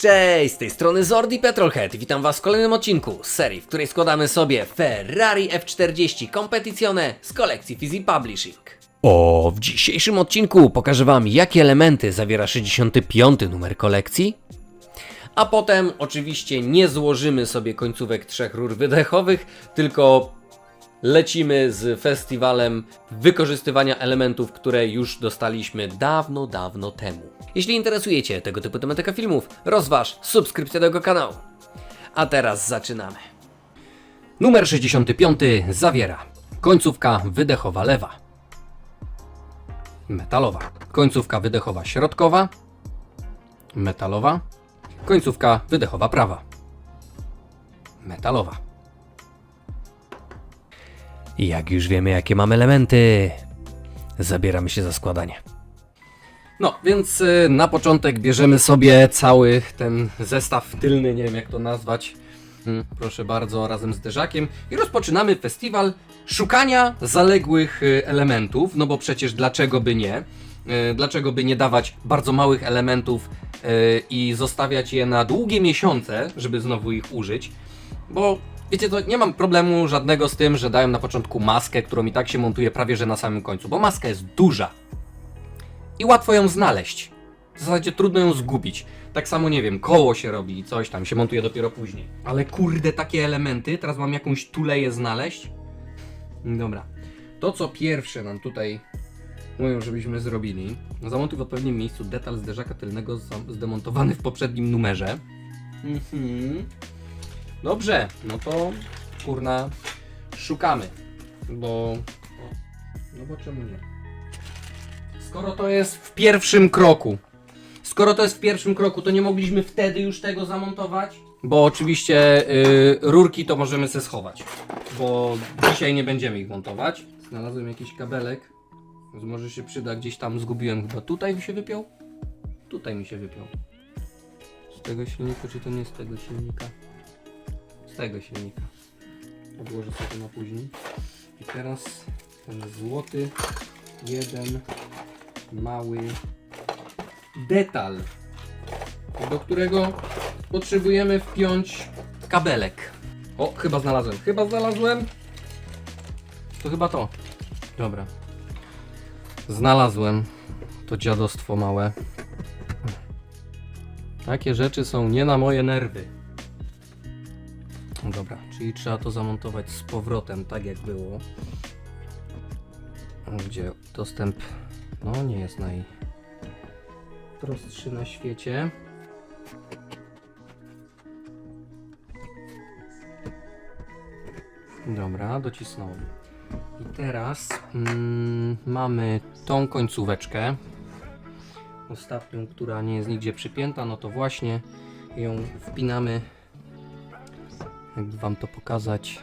Cześć, z tej strony Zordi Petrolhead. Witam Was w kolejnym odcinku serii, w której składamy sobie Ferrari F40 Competizione z kolekcji Fizi Publishing. O, w dzisiejszym odcinku pokażę Wam, jakie elementy zawiera 65. numer kolekcji, a potem oczywiście nie złożymy sobie końcówek trzech rur wydechowych, tylko lecimy z festiwalem wykorzystywania elementów, które już dostaliśmy dawno, dawno temu. Jeśli interesujecie tego typu tematyka filmów, rozważ subskrypcję tego kanału. A teraz zaczynamy. Numer 65 zawiera końcówka wydechowa lewa, metalowa, końcówka wydechowa środkowa, metalowa, końcówka wydechowa prawa, metalowa. I jak już wiemy, jakie mamy elementy, zabieramy się za składanie. No, więc y, na początek bierzemy sobie cały ten zestaw tylny, nie wiem jak to nazwać. Mm, Proszę bardzo, razem z derzakiem. I rozpoczynamy festiwal szukania zaległych y, elementów, no bo przecież dlaczego by nie? Y, Dlaczego by nie dawać bardzo małych elementów i zostawiać je na długie miesiące, żeby znowu ich użyć? Bo wiecie, to nie mam problemu żadnego z tym, że dają na początku maskę, którą i tak się montuje prawie że na samym końcu, bo maska jest duża i łatwo ją znaleźć. W zasadzie trudno ją zgubić. Tak samo nie wiem, koło się robi i coś tam się montuje dopiero później. Ale kurde, takie elementy, teraz mam jakąś tuleję znaleźć. Dobra. To co pierwsze nam tutaj mówią, żebyśmy zrobili. Zamontuj w odpowiednim miejscu detal zderzaka tylnego zdemontowany w poprzednim numerze. Mhm. Dobrze, no to kurna szukamy, bo no bo czemu nie? Skoro to jest w pierwszym kroku, skoro to jest w pierwszym kroku, to nie mogliśmy wtedy już tego zamontować? Bo oczywiście y, rurki to możemy se schować, bo dzisiaj nie będziemy ich montować. Znalazłem jakiś kabelek, więc może się przyda, gdzieś tam zgubiłem chyba. Tutaj mi się wypiął? Tutaj mi się wypiął. Z tego silnika, czy to nie z tego silnika? Tego silnika. Odłożę sobie na później. I teraz ten złoty jeden mały detal, do którego potrzebujemy wpiąć kabelek. O, chyba znalazłem. Chyba znalazłem. To chyba to. Dobra. Znalazłem to dziadostwo małe. Takie rzeczy są nie na moje nerwy. No Dobra, czyli trzeba to zamontować z powrotem, tak jak było. Gdzie dostęp no nie jest najprostszy na świecie. Dobra, docisnąłem. I teraz mm, mamy tą końcóweczkę. Ostatnią, która nie jest nigdzie przypięta, no to właśnie ją wpinamy. Jakby wam to pokazać.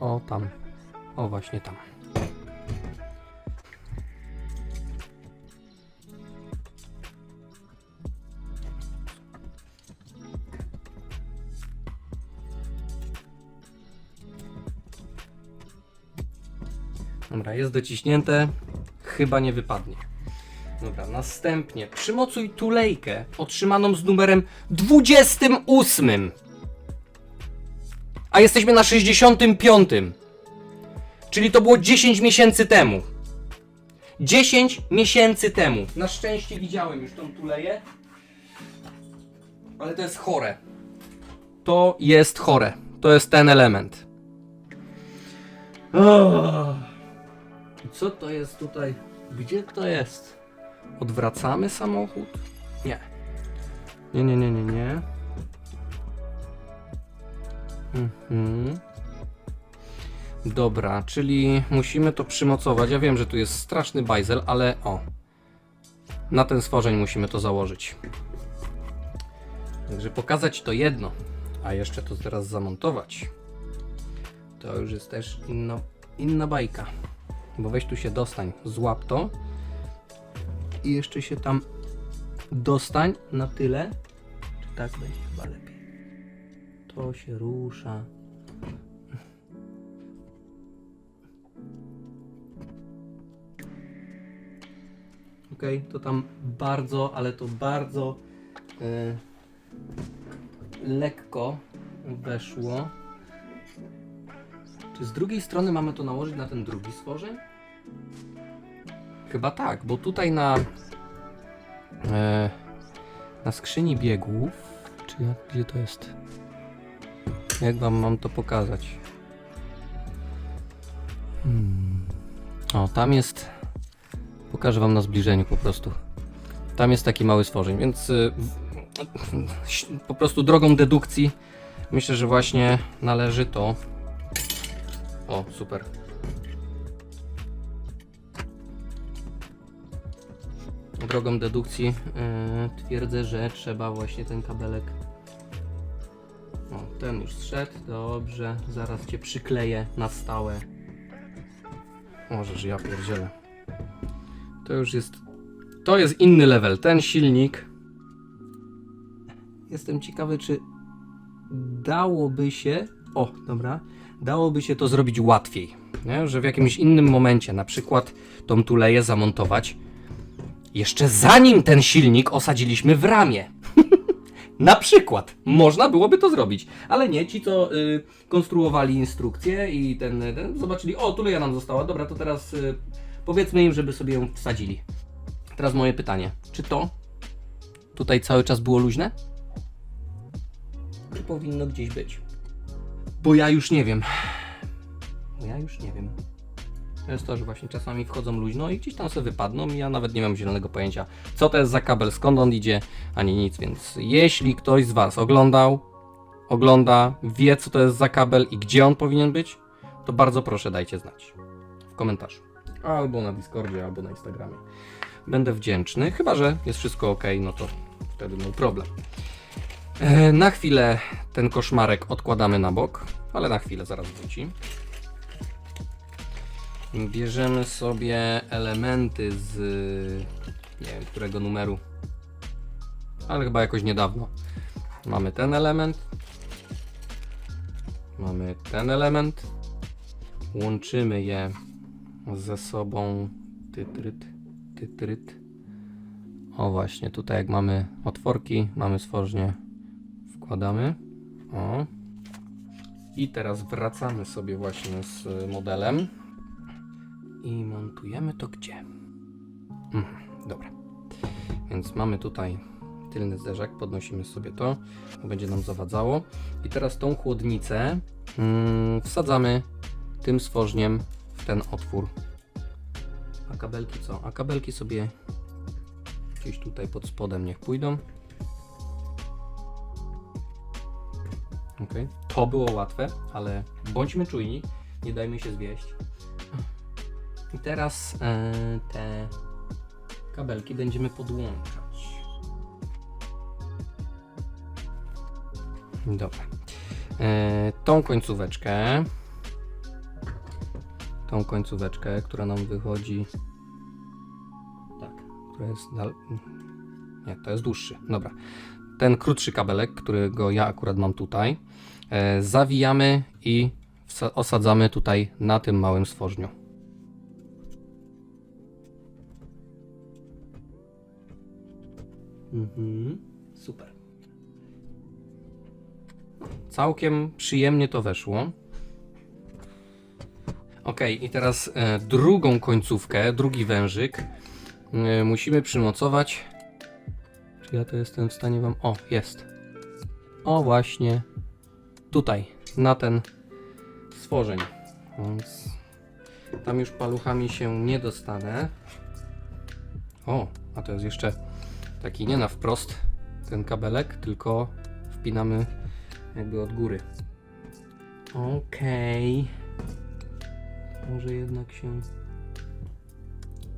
O tam. O właśnie tam. Dobra, jest dociśnięte. Chyba nie wypadnie. Dobra, następnie przymocuj tulejkę otrzymaną z numerem 28. Jesteśmy na 65. Czyli to było 10 miesięcy temu. 10 miesięcy temu. Na szczęście widziałem już tą tuleję. Ale to jest chore. To jest chore. To jest ten element. Co to jest tutaj? Gdzie to jest? Odwracamy samochód? Nie. Nie, nie, nie, nie, nie. Mhm. Dobra, czyli musimy to przymocować. Ja wiem, że tu jest straszny bajzel, ale o. Na ten stworzeń musimy to założyć. Także pokazać to jedno, a jeszcze to teraz zamontować. To już jest też inno, inna bajka. Bo weź tu się dostań, złap to i jeszcze się tam dostań na tyle. Czy tak będzie chyba lepiej? To się rusza. Ok, to tam bardzo, ale to bardzo y, lekko weszło. Czy z drugiej strony mamy to nałożyć na ten drugi stworzeń? Chyba tak, bo tutaj na e, na skrzyni biegów, czy gdzie to jest? Jak wam mam to pokazać? Hmm. O, tam jest. Pokażę wam na zbliżeniu po prostu. Tam jest taki mały stworzeń, więc y, po prostu drogą dedukcji myślę, że właśnie należy to. O, super. Drogą dedukcji yy, twierdzę, że trzeba właśnie ten kabelek. O, ten już zszedł, dobrze. Zaraz cię przykleję na stałe. Możesz, ja pierdzielę. To już jest. To jest inny level. Ten silnik. Jestem ciekawy, czy dałoby się. O, dobra. Dałoby się to zrobić łatwiej. Nie? Że w jakimś innym momencie, na przykład tą tuleję zamontować jeszcze zanim ten silnik osadziliśmy w ramię. Na przykład. Można byłoby to zrobić. Ale nie, ci co y, konstruowali instrukcję i ten, ten zobaczyli, o, tuleja nam została, dobra, to teraz y, powiedzmy im, żeby sobie ją wsadzili. Teraz moje pytanie. Czy to tutaj cały czas było luźne? Czy powinno gdzieś być? Bo ja już nie wiem. Bo ja już nie wiem. Jest to, że właśnie czasami wchodzą luźno i gdzieś tam sobie wypadną ja nawet nie mam zielonego pojęcia, co to jest za kabel, skąd on idzie, ani nic, więc jeśli ktoś z Was oglądał, ogląda, wie co to jest za kabel i gdzie on powinien być, to bardzo proszę dajcie znać w komentarzu. Albo na Discordzie, albo na Instagramie. Będę wdzięczny, chyba że jest wszystko ok, no to wtedy no problem. E, Na chwilę ten koszmarek odkładamy na bok, ale na chwilę zaraz wróci. Bierzemy sobie elementy z nie wiem którego numeru, ale chyba jakoś niedawno. Mamy ten element, mamy ten element, łączymy je ze sobą. Tytryt, tytryt. O właśnie, tutaj jak mamy otworki, mamy stworznie, wkładamy. O. I teraz wracamy sobie właśnie z modelem i montujemy to gdzie? Mhm, dobra. Więc mamy tutaj tylny zderzak, podnosimy sobie to, bo będzie nam zawadzało. I teraz tą chłodnicę mm, wsadzamy tym stworzniem w ten otwór. A kabelki co? A kabelki sobie gdzieś tutaj pod spodem niech pójdą. Ok, to było łatwe, ale bądźmy czujni, nie dajmy się zwieść. I teraz e, te kabelki będziemy podłączać. Dobra. E, tą końcóweczkę, tą końcóweczkę, która nam wychodzi. Tak, która jest. Dal... Nie, to jest dłuższy. Dobra. Ten krótszy kabelek, którego ja akurat mam tutaj, e, zawijamy i osadzamy tutaj na tym małym stworzniu. Mhm, super. Całkiem przyjemnie to weszło. Ok, i teraz e, drugą końcówkę, drugi wężyk e, musimy przymocować. Czy ja to jestem w stanie wam. O, jest. O, właśnie. Tutaj, na ten stworzeń. Więc tam już paluchami się nie dostanę. O, a to jest jeszcze taki nie na wprost ten kabelek, tylko wpinamy jakby od góry. Okej. Może jednak się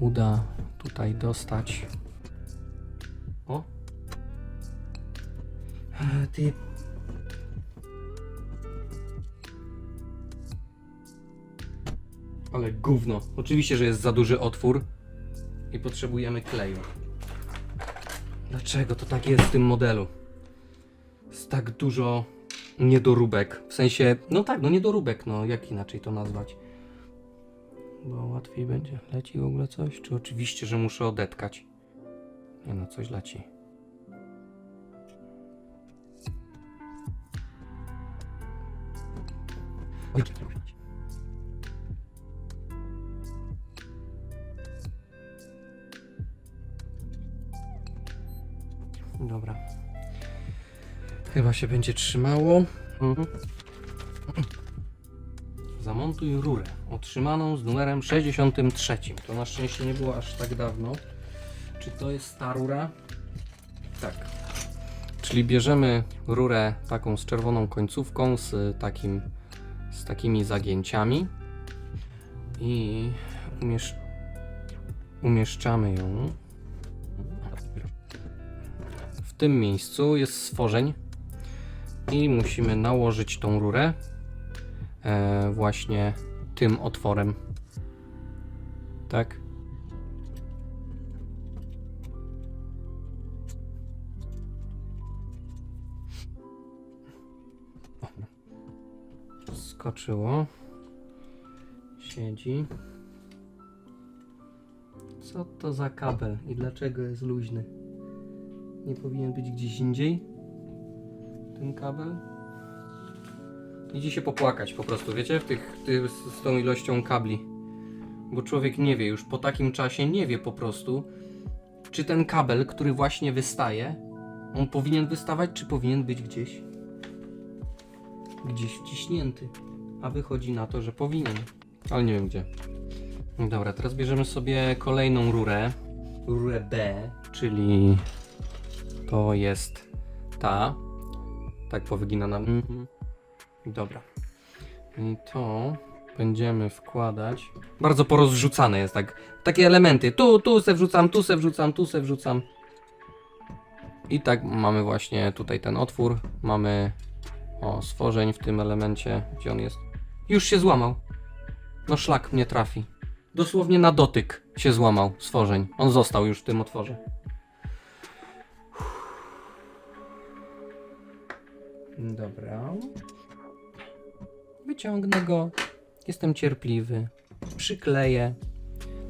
uda tutaj dostać. O. Ty. Ale gówno. Oczywiście, że jest za duży otwór i potrzebujemy kleju. Dlaczego to tak jest w tym modelu? Jest tak dużo niedoróbek. W sensie, no tak, no niedoróbek, no jak inaczej to nazwać? Bo łatwiej będzie. Leci w ogóle coś? Czy oczywiście, że muszę odetkać? Nie no, coś leci. Oj. Dobra. Chyba się będzie trzymało. Zamontuj rurę otrzymaną z numerem 63. To na szczęście nie było aż tak dawno. Czy to jest ta rura? Tak. Czyli bierzemy rurę taką z czerwoną końcówką, z, takim, z takimi zagięciami i umiesz, umieszczamy ją. Tym miejscu jest stworzeń i musimy nałożyć tą rurę e, właśnie tym otworem. Tak? Skoczyło. Siedzi. Co to za kabel i dlaczego jest luźny? Nie powinien być gdzieś indziej? Ten kabel? Idzie się popłakać po prostu, wiecie? W tych, tych, z tą ilością kabli. Bo człowiek nie wie już po takim czasie, nie wie po prostu, czy ten kabel, który właśnie wystaje, on powinien wystawać, czy powinien być gdzieś gdzieś wciśnięty. A wychodzi na to, że powinien. Ale nie wiem gdzie. Dobra, teraz bierzemy sobie kolejną rurę. Rurę B, czyli to jest ta. Tak powygina nam. Mhm. Dobra. I to będziemy wkładać. Bardzo porozrzucane jest tak. Takie elementy. Tu, tu se wrzucam, tu se wrzucam, tu se wrzucam. I tak mamy właśnie tutaj ten otwór. Mamy o, stworzeń w tym elemencie. Gdzie on jest? Już się złamał. No szlak mnie trafi. Dosłownie na dotyk się złamał stworzeń. On został już w tym otworze. Dobra. Wyciągnę go. Jestem cierpliwy. Przykleję.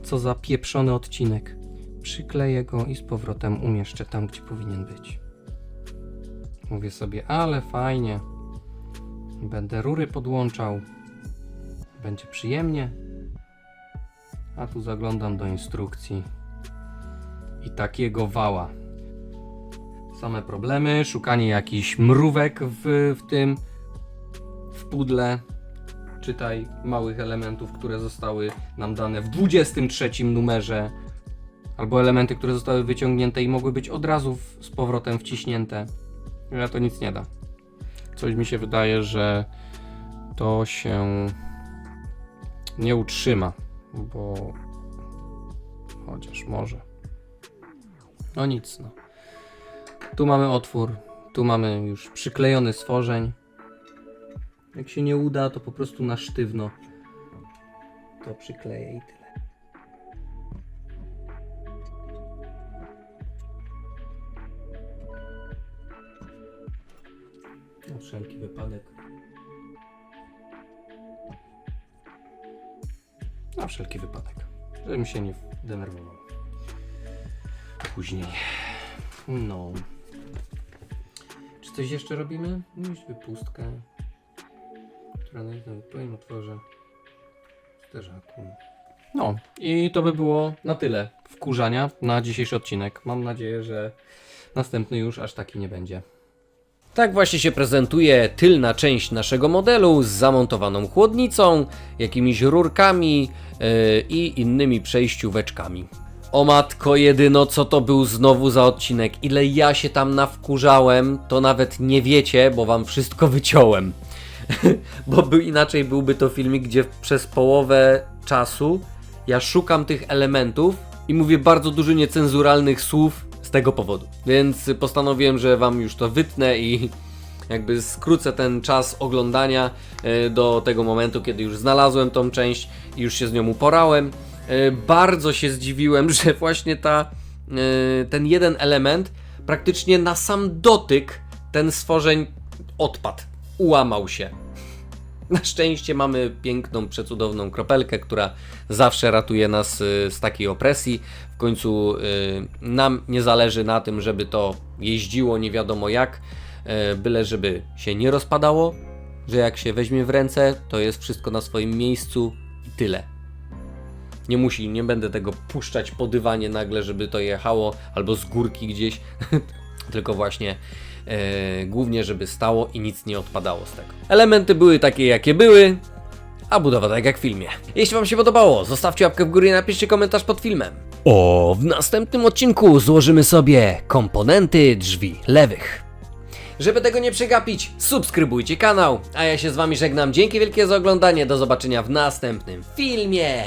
Co za pieprzony odcinek. Przykleję go i z powrotem umieszczę tam, gdzie powinien być. Mówię sobie, ale fajnie. Będę rury podłączał. Będzie przyjemnie. A tu zaglądam do instrukcji. I takiego wała. Same problemy, szukanie jakichś mrówek w, w tym, w pudle. Czytaj małych elementów, które zostały nam dane w 23 numerze. Albo elementy, które zostały wyciągnięte i mogły być od razu w, z powrotem wciśnięte. Ja to nic nie da. Coś mi się wydaje, że to się nie utrzyma, bo chociaż może. No nic, no. Tu mamy otwór, tu mamy już przyklejony stworzeń. Jak się nie uda, to po prostu na sztywno to przykleję i tyle. Na wszelki wypadek. Na wszelki wypadek. Żebym się nie denerwował. Później. No. Coś jeszcze robimy? Mieć wypustkę. Która na jednym twoim otworze. Zderzaku. No i to by było na tyle wkurzania na dzisiejszy odcinek. Mam nadzieję, że następny już aż taki nie będzie. Tak właśnie się prezentuje tylna część naszego modelu z zamontowaną chłodnicą, jakimiś rurkami yy, i innymi przejścióweczkami. O matko jedyno, co to był znowu za odcinek? Ile ja się tam nawkurzałem, to nawet nie wiecie, bo wam wszystko wyciąłem. bo był, inaczej byłby to filmik, gdzie przez połowę czasu ja szukam tych elementów i mówię bardzo dużo niecenzuralnych słów z tego powodu. Więc postanowiłem, że wam już to wytnę i jakby skrócę ten czas oglądania e, do tego momentu, kiedy już znalazłem tą część i już się z nią uporałem. E, Bardzo się zdziwiłem, że właśnie ta, e, ten jeden element praktycznie na sam dotyk ten stworzeń odpadł, ułamał się. Na szczęście mamy piękną, przecudowną kropelkę, która zawsze ratuje nas y, z takiej opresji. W końcu nam nie zależy na tym, żeby to jeździło nie wiadomo jak, byle żeby się nie rozpadało. że jak się weźmie w ręce, to jest wszystko na swoim miejscu i tyle. Nie musi, nie będę tego puszczać po dywanie nagle, żeby to jechało, albo z górki gdzieś, tylko właśnie e, głównie, żeby stało i nic nie odpadało z tego. Elementy były takie, jakie były, a budowa tak jak w filmie. Jeśli Wam się podobało, zostawcie łapkę w górę i napiszcie komentarz pod filmem. O, w następnym odcinku złożymy sobie komponenty drzwi lewych. Żeby tego nie przegapić, subskrybujcie kanał, a ja się z Wami żegnam. Dzięki wielkie za oglądanie, do zobaczenia w następnym filmie.